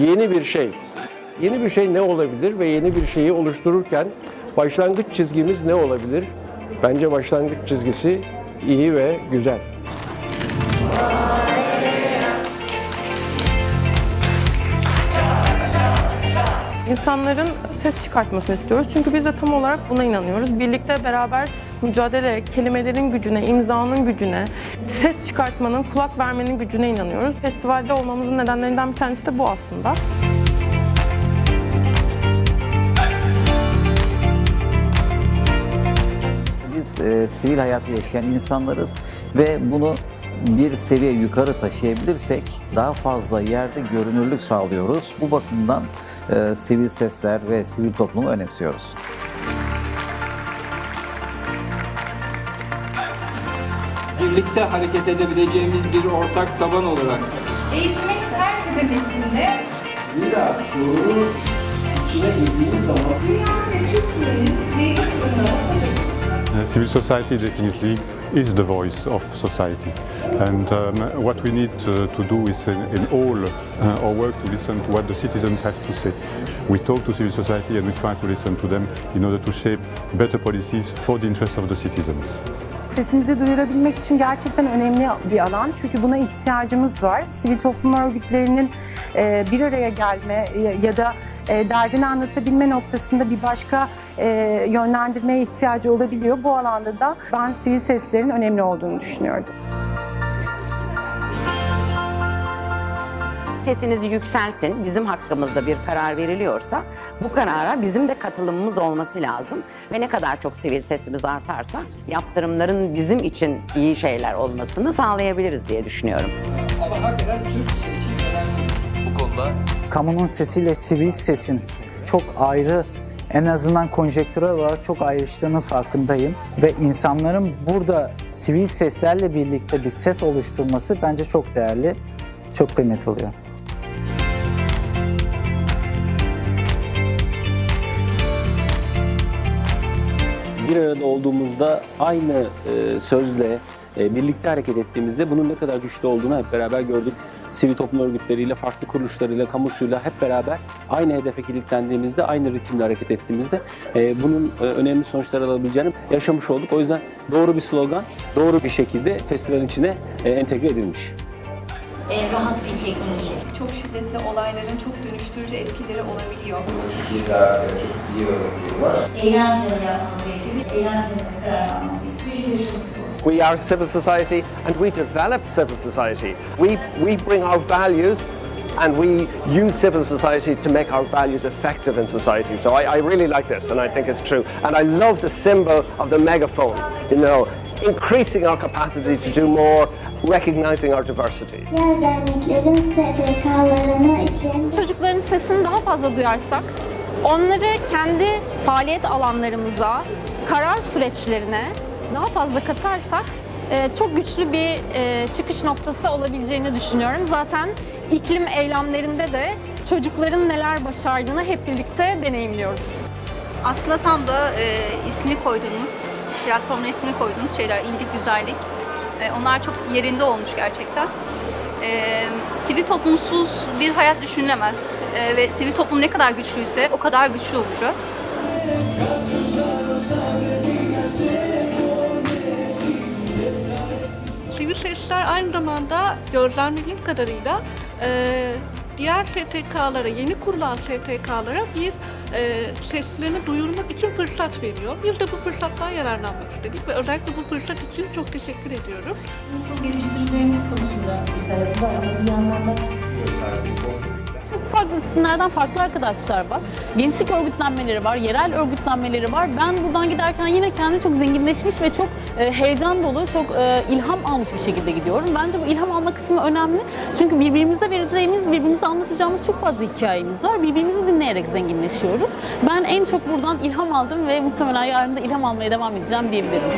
yeni bir şey. Yeni bir şey ne olabilir ve yeni bir şeyi oluştururken başlangıç çizgimiz ne olabilir? Bence başlangıç çizgisi iyi ve güzel. İnsanların ses çıkartmasını istiyoruz. Çünkü biz de tam olarak buna inanıyoruz. Birlikte beraber mücadele ederek kelimelerin gücüne, imzanın gücüne, ses çıkartmanın, kulak vermenin gücüne inanıyoruz. Festivalde olmamızın nedenlerinden bir tanesi de bu aslında. Biz e, sivil hayatta yaşayan insanlarız ve bunu bir seviye yukarı taşıyabilirsek daha fazla yerde görünürlük sağlıyoruz. Bu bakımdan e, sivil sesler ve sivil toplumu önemsiyoruz. birlikte hareket edebileceğimiz bir ortak taban olarak Eğitimin her kademesinde Zira şuurun içine girdiğimiz zaman Uh, civil society definitely is the voice of society. And um, what we need to, to do is in, in all uh, our work to listen to what the citizens have to say. We talk to civil society and we try to listen to them in order to shape better policies for the interest of the citizens. Sesimizi duyurabilmek için gerçekten önemli bir alan. Çünkü buna ihtiyacımız var. Sivil toplum örgütlerinin e, bir araya gelme ya- ya da e, derdini anlatabilme noktasında bir başka e, yönlendirmeye ihtiyacı olabiliyor. Bu alanda da ben sivil seslerin önemli olduğunu düşünüyorum. Sesinizi yükseltin. Bizim hakkımızda bir karar veriliyorsa bu karara bizim de katılımımız olması lazım. Ve ne kadar çok sivil sesimiz artarsa yaptırımların bizim için iyi şeyler olmasını sağlayabiliriz diye düşünüyorum. Kamunun sesiyle sivil sesin çok ayrı en azından konjektürel olarak çok ayrıştığının farkındayım. Ve insanların burada sivil seslerle birlikte bir ses oluşturması bence çok değerli, çok kıymetli oluyor. Bir arada olduğumuzda aynı e, sözle e, birlikte hareket ettiğimizde bunun ne kadar güçlü olduğunu hep beraber gördük. Sivil toplum örgütleriyle, farklı kuruluşlarıyla, kamusuyla hep beraber aynı hedefe kilitlendiğimizde, aynı ritimle hareket ettiğimizde e, bunun e, önemli sonuçlar alabileceğini yaşamış olduk. O yüzden doğru bir slogan, doğru bir şekilde festivalin içine e, entegre edilmiş. rahat bir teknoloji. çok şiddetli olayların çok dönüştürücü etkileri olabiliyor. Eğlenceli yapmamız gerekiyor. Eğlenceli karar almamız gerekiyor. Bir görüşümüz bu. We are civil society and we develop civil society. We, we bring our values and we use civil society to make our values effective in society. So I, I really like this and I think it's true. And I love the symbol of the megaphone, you know, increasing our capacity to do more, recognizing our diversity. Çocukların sesini daha fazla duyarsak, onları kendi faaliyet alanlarımıza, karar süreçlerine daha fazla katarsak e, çok güçlü bir e, çıkış noktası olabileceğini düşünüyorum. Zaten iklim eylemlerinde de çocukların neler başardığını hep birlikte deneyimliyoruz. Aslında tam da e, ismini koyduğunuz, platformuna ismini koyduğunuz şeyler, iyilik, güzellik. E, onlar çok yerinde olmuş gerçekten. E, sivil toplumsuz bir hayat düşünülemez. E, ve sivil toplum ne kadar güçlüyse o kadar güçlü olacağız. Sivil sesler aynı zamanda gözlemlediğim kadarıyla e, diğer STK'lara, yeni kurulan STK'lara bir e, seslerini duyurmak için fırsat veriyor. Biz de bu fırsattan yararlanmak istedik ve özellikle bu fırsat için çok teşekkür ediyorum. Nasıl geliştireceğimiz konusunda bir talebi var ama bir yandan da disiplinlerden farklı arkadaşlar var. Gençlik örgütlenmeleri var, yerel örgütlenmeleri var. Ben buradan giderken yine kendi çok zenginleşmiş ve çok e, heyecan dolu, çok e, ilham almış bir şekilde gidiyorum. Bence bu ilham alma kısmı önemli. Çünkü birbirimize vereceğimiz, birbirimize anlatacağımız çok fazla hikayemiz var. Birbirimizi dinleyerek zenginleşiyoruz. Ben en çok buradan ilham aldım ve muhtemelen yarın da ilham almaya devam edeceğim diyebilirim.